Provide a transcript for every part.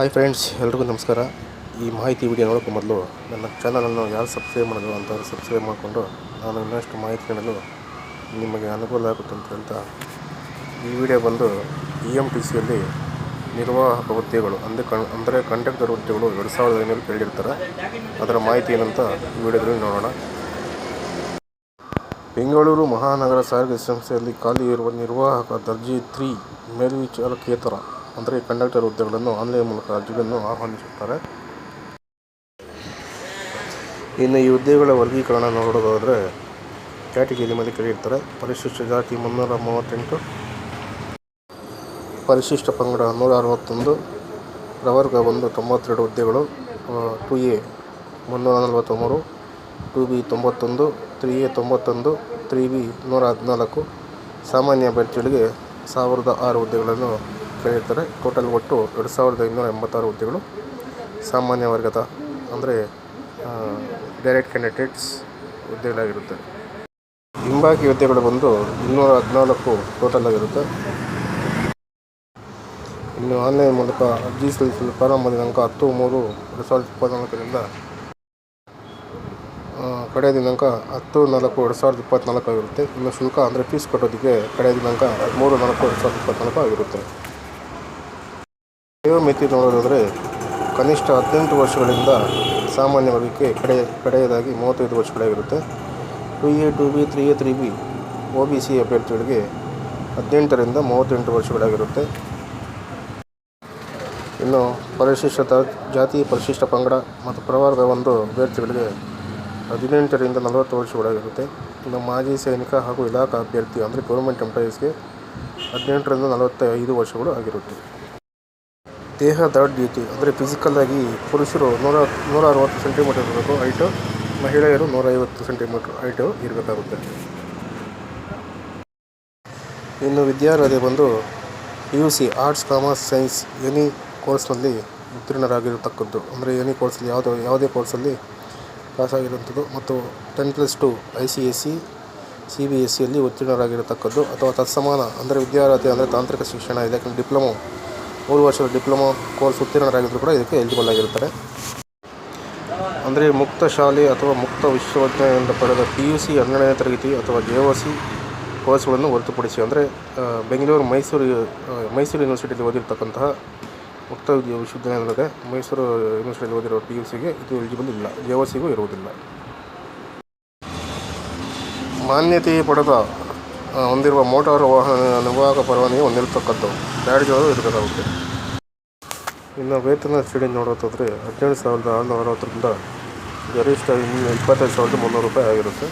Hi friends, ಎಲ್ರಿಗೂ ನಮಸ್ಕಾರ. ಈ ಮಾಹಿತಿ ವಿಡಿಯೋ ನೋಡೋಕ್ಕೂ ಮೊದಲು ನನ್ನ ಚಾನಲನ್ನು ಯಾರು ಸಬ್ಸ್ಕ್ರೈಬ್ ಮಾಡಿದ್ರು ಅಂತವ್ರು ಸಬ್ಸ್ಕ್ರೈಬ್ ಮಾಡಿಕೊಂಡು ನಾನು ಇನ್ನಷ್ಟು ಮಾಹಿತಿ ನೀಡಲು ನಿಮಗೆ ಅನುಕೂಲ ಆಗುತ್ತಂತ ಅಂತ. ಈ ವಿಡಿಯೋ ಬಂದು ಇ ಎಂ ಟಿ ಸಿಯಲ್ಲಿ ನಿರ್ವಾಹಕ ಹುದ್ದೆಗಳು ಅಂದರೆ ಕಣ್ ಅಂದರೆ ಕಂಡಕ್ಟರ್ ಹುದ್ದೆಗಳು ಎರಡು ಸಾವಿರದ ಐನೂರು ಕೇಳಿರ್ತಾರೆ ಅದರ ಮಾಹಿತಿ ಏನಂತ ಈ ವಿಡಿಯೋದಲ್ಲಿ ನೋಡೋಣ. ಬೆಂಗಳೂರು ಮಹಾನಗರ ಸಾರಿಗೆ ಸಂಸ್ಥೆಯಲ್ಲಿ ಖಾಲಿ ಇರುವ ನಿರ್ವಾಹಕ ದರ್ಜೆ ತ್ರೀ ಮೇಲ್ವಿಚಾರಕೇತರ ಅಂದರೆ ಕಂಡಕ್ಟರ್ ಹುದ್ದೆಗಳನ್ನು ಆನ್ಲೈನ್ ಮೂಲಕ ಅರ್ಜಿಗಳನ್ನು ಆಹ್ವಾನಿಸುತ್ತಾರೆ. ಇನ್ನು ಈ ಹುದ್ದೆಗಳ ವರ್ಗೀಕರಣ ನೋಡೋದಾದರೆ ಕ್ಯಾಟಗಿರಿ ಮೇಲೆ ಕರೆಯುತ್ತಾರೆ ಪರಿಶಿಷ್ಟ ಜಾತಿ ಮುನ್ನೂರ ಮೂವತ್ತೆಂಟು, ಪರಿಶಿಷ್ಟ ಪಂಗಡ ನೂರ ಅರವತ್ತೊಂದು, ಪ್ರವರ್ಗ ಒಂದು ತೊಂಬತ್ತೆರಡು ಹುದ್ದೆಗಳು ಟು ಎ ಮುನ್ನೂರ ನಲವತ್ತ್ಮೂರು ಟು ಬಿ ತೊಂಬತ್ತೊಂದು ತ್ರೀ ಎ ತೊಂಬತ್ತೊಂದು ತ್ರೀ ಬಿ ನೂರ ಹದಿನಾಲ್ಕು, ಸಾಮಾನ್ಯ ಅಭ್ಯರ್ಥಿಗಳಿಗೆ ಸಾವಿರದ ಆರು ಹುದ್ದೆಗಳನ್ನು ಕೇಳಿರ್ತಾರೆ ಟೋಟಲ್ ಒಟ್ಟು ಎರಡು ಸಾವಿರದ ಇನ್ನೂರ ಎಂಬತ್ತಾರು ಹುದ್ದೆಗಳು ಸಾಮಾನ್ಯ ವರ್ಗದ, ಅಂದರೆ ಡೈರೆಕ್ಟ್ ಕ್ಯಾಂಡಿಡೇಟ್ಸ್ ಹುದ್ದೆಗಳಾಗಿರುತ್ತೆ. ಹಿಂಬಾಕಿ ಹುದ್ದೆಗಳು ಬಂದು ಇನ್ನೂರ ಹದಿನಾಲ್ಕು ಟೋಟಲ್ ಆಗಿರುತ್ತೆ. ಇನ್ನು ಆನ್ಲೈನ್ ಮೂಲಕ ಅರ್ಜಿ ಸಲ್ಲಿಸಲು ಪ್ರಾರಂಭ ದಿನಾಂಕ ಹತ್ತು ಮೂರು ಎರಡು ಸಾವಿರದ ಇಪ್ಪತ್ತ್ನಾಲ್ಕರಿಂದ ಕಡೆಯ ದಿನಾಂಕ ಹತ್ತು ನಾಲ್ಕು ಎರಡು ಸಾವಿರದ ಇಪ್ಪತ್ತ್ನಾಲ್ಕು ಆಗಿರುತ್ತೆ. ಇನ್ನು ಶುಲ್ಕ ಅಂದರೆ ಫೀಸ್ ಕಟ್ಟೋದಕ್ಕೆ ಕಡೆಯ ದಿನಾಂಕ ಹದಿಮೂರು ನಾಲ್ಕು ಎರಡು ಸಾವಿರದ ಇಪ್ಪತ್ತ್ನಾಲ್ಕು ಆಗಿರುತ್ತೆ. ವಯೋಮಿತಿ ನೋಡೋದಾದರೆ ಕನಿಷ್ಠ ಹದಿನೆಂಟು ವರ್ಷಗಳಿಂದ ಸಾಮಾನ್ಯ ವರ್ಗಕ್ಕೆ ಕಡೆ ಕಡೆಯದಾಗಿ ಮೂವತ್ತೈದು ವರ್ಷಗಳಾಗಿರುತ್ತೆ. Two A two B three A three B O B C ಅಭ್ಯರ್ಥಿಗಳಿಗೆ ಹದಿನೆಂಟರಿಂದ ಮೂವತ್ತೆಂಟು ವರ್ಷಗಳಾಗಿರುತ್ತೆ. ಇನ್ನು ಪರಿಶಿಷ್ಟ ಜಾತಿ ಪರಿಶಿಷ್ಟ ಪಂಗಡ ಮತ್ತು ಪ್ರವರ್ಗ ಒಂದು ಅಭ್ಯರ್ಥಿಗಳಿಗೆ ಹದಿನೆಂಟರಿಂದ ನಲವತ್ತು ವರ್ಷಗಳಾಗಿರುತ್ತೆ. ಇನ್ನು ಮಾಜಿ ಸೈನಿಕ ಹಾಗೂ ಇಲಾಖಾ ಅಭ್ಯರ್ಥಿ ಅಂದರೆ ಗೌರ್ಮೆಂಟ್ ಎಂಪ್ಲಾಯೀಸ್ಗೆ ಹದಿನೆಂಟರಿಂದ ನಲವತ್ತೈದು ವರ್ಷಗಳು ಆಗಿರುತ್ತೆ. ದೇಹ ಡ್ಯೂಟಿ ಅಂದರೆ ಫಿಸಿಕಲ್ಲಾಗಿ ಪುರುಷರು ನೂರ ನೂರ ಅರವತ್ತು ಸೆಂಟಿಮೀಟರ್ ಇರಬೇಕು ಹೈಟು ಮಹಿಳೆಯರು ನೂರ ಐವತ್ತು ಸೆಂಟಿಮೀಟ್ರ್ ಹೈಟು ಇರಬೇಕಾಗುತ್ತೆ. ಇನ್ನು ವಿದ್ಯಾರ್ಹತೆ ಬಂದು U C arts commerce science any ಕೋರ್ಸ್ನಲ್ಲಿ ಉತ್ತೀರ್ಣರಾಗಿರತಕ್ಕದ್ದು ಅಂದರೆ ಎನಿ ಕೋರ್ಸಲ್ಲಿ ಯಾವುದೋ, ಯಾವುದೇ ಕೋರ್ಸಲ್ಲಿ ಪಾಸಾಗಿರುವಂಥದ್ದು ಮತ್ತು ten plus two I C S C C B S ಸಿಯಲ್ಲಿ ಉತ್ತೀರ್ಣರಾಗಿರತಕ್ಕದ್ದು ಅಥವಾ ತತ್ಸಮಾನ, ಅಂದರೆ ವಿದ್ಯಾರ್ಹತೆ ಅಂದರೆ ತಾಂತ್ರಿಕ ಶಿಕ್ಷಣ, ಇದಕ್ಕೆ ಡಿಪ್ಲೊಮೊ ಮೂರು ವರ್ಷದ ಡಿಪ್ಲೊಮಾ ಕೋರ್ಸ್ ಉತ್ತೀರ್ಣರಾಗಿದ್ದರೂ ಕೂಡ ಇದಕ್ಕೆ ಎಲಿಜಿಬಲ್ ಆಗಿರ್ತಾರೆ. ಅಂದರೆ ಮುಕ್ತ ಶಾಲೆ ಅಥವಾ ಮುಕ್ತ ವಿಶ್ವವಿದ್ಯಾಲಯದಿಂದ ಪಡೆದ ಪಿ ಯು ಸಿ ಹನ್ನೆರಡನೇ ತರಗತಿ ಅಥವಾ ಜೆ ಒ ಸಿ ಕೋರ್ಸ್ಗಳನ್ನು ಹೊರತುಪಡಿಸಿ ಅಂದರೆ ಬೆಂಗಳೂರು ಮೈಸೂರು ಮೈಸೂರು ಯೂನಿವರ್ಸಿಟಿಯಲ್ಲಿ ಓದಿರ್ತಕ್ಕಂತಹ ಮುಕ್ತ ವಿದ್ಯಾ ವಿಶ್ವವಿದ್ಯಾಲಯದೊಳಗೆ ಮೈಸೂರು ಯೂನಿವರ್ಸಿಟಿಯಲ್ಲಿ ಓದಿರೋ ಪಿ ಯು ಸಿಗೆ ಇದು ಎಲಿಜಿಬಲ್ ಇಲ್ಲ. ಜೆ ಒ ಸಿಗೂ ಇರುವುದಿಲ್ಲ. ಮಾನ್ಯತೆ ಪಡೆದ ಹೊಂದಿರುವ ಮೋಟಾರು ವಾಹನ ನಿರ್ವಾಹಕ ಪರವಾನಗಿ ಹೊಂದಿರತಕ್ಕದ್ದು. ಬ್ಯಾಡ್ಜ್ಗಳು ಇರಬೇಕಾಗುತ್ತೆ ಇನ್ನು ವೇತನ ಶ್ರೇಣಿ ನೋಡೋದಾದರೆ ಹದಿನೇಳು ಸಾವಿರದ ಆರುನೂರ ಅರವತ್ತರಿಂದ ಗರಿಷ್ಠ ಇಪ್ಪತ್ತೈದು ಸಾವಿರದ ಮುನ್ನೂರು ರೂಪಾಯಿ ಆಗಿರುತ್ತೆ.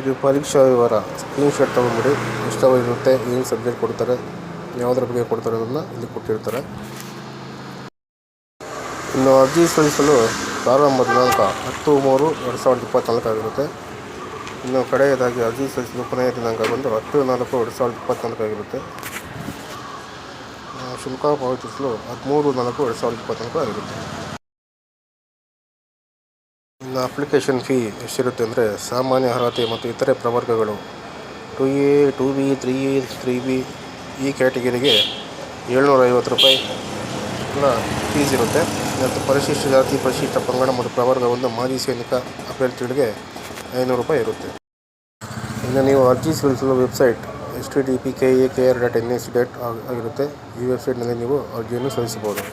ಇದು ಪರೀಕ್ಷಾ ವಿವರ. ಸ್ಕ್ರೀನ್ಶಾಟ್ ತೊಗೊಂಬಿಡಿ ಇಷ್ಟವಾಗಿರುತ್ತೆ ಏನು ಸಬ್ಜೆಕ್ಟ್ ಕೊಡ್ತಾರೆ, ಯಾವುದ್ರ ಬಗ್ಗೆ ಕೊಡ್ತಾರೆ ಅದನ್ನು ಇಲ್ಲಿ ಕೊಟ್ಟಿರ್ತಾರೆ. ಇನ್ನು ಅರ್ಜಿ ಸಲ್ಲಿಸಲು ಪ್ರಾರಂಭ ದಿನಾಂಕ ಹತ್ತು ಮೂರು ಎರಡು ಸಾವಿರದ ಇಪ್ಪತ್ತ್ನಾಲ್ಕು ಆಗಿರುತ್ತೆ. ಇನ್ನು ಕಡೆಯದಾಗಿ ಅರ್ಜಿ ಸಲ್ಲಿಸಲು ಕೊನೆಯ ದಿನಾಂಕ ಬಂದು ಹತ್ತು ನಾಲ್ಕು ಎರಡು ಸಾವಿರದ ಇಪ್ಪತ್ತ್ನಾಲ್ಕು ಆಗಿರುತ್ತೆ. ಆ, ಶುಲ್ಕ ಪಾವತಿಸಲು ಹದಿಮೂರು ನಾಲ್ಕು ಎರಡು ಸಾವಿರದ ಇಪ್ಪತ್ತ್ನಾಲ್ಕು ಆಗಿರುತ್ತೆ. ಇನ್ನು ಅಪ್ಲಿಕೇಶನ್ ಫೀ ಎಷ್ಟಿರುತ್ತೆ ಅಂದರೆ ಸಾಮಾನ್ಯ ಅರ್ಹತೆ ಮತ್ತು ಇತರೆ ಪ್ರವರ್ಗಗಳು two A two B three A three B ಈ ಕ್ಯಾಟಗರಿಗೆ ಏಳ್ನೂರ ಐವತ್ತು ರೂಪಾಯಿ ಫೀಸ್ ಇರುತ್ತೆ. ಮತ್ತು ಪರಿಶಿಷ್ಟ ಜಾತಿ ಪರಿಶಿಷ್ಟ ಪಂಗಡ ಮತ್ತು ಪ್ರವರ್ಗವನ್ನು ಮಾಜಿ ಸೈನಿಕ ಅಭ್ಯರ್ಥಿಗಳಿಗೆ ಐನೂರು ರೂಪಾಯಿ ಇರುತ್ತೆ. ಇನ್ನು ನೀವು ಅರ್ಜಿ ಸಲ್ಲಿಸಲು website S T D P K A K R dot N S dot ಆಗಿರುತ್ತೆ. ಈ ವೆಬ್ಸೈಟ್ನಲ್ಲಿ ನೀವು ಅರ್ಜಿಯನ್ನು ಸಲ್ಲಿಸಬಹುದು.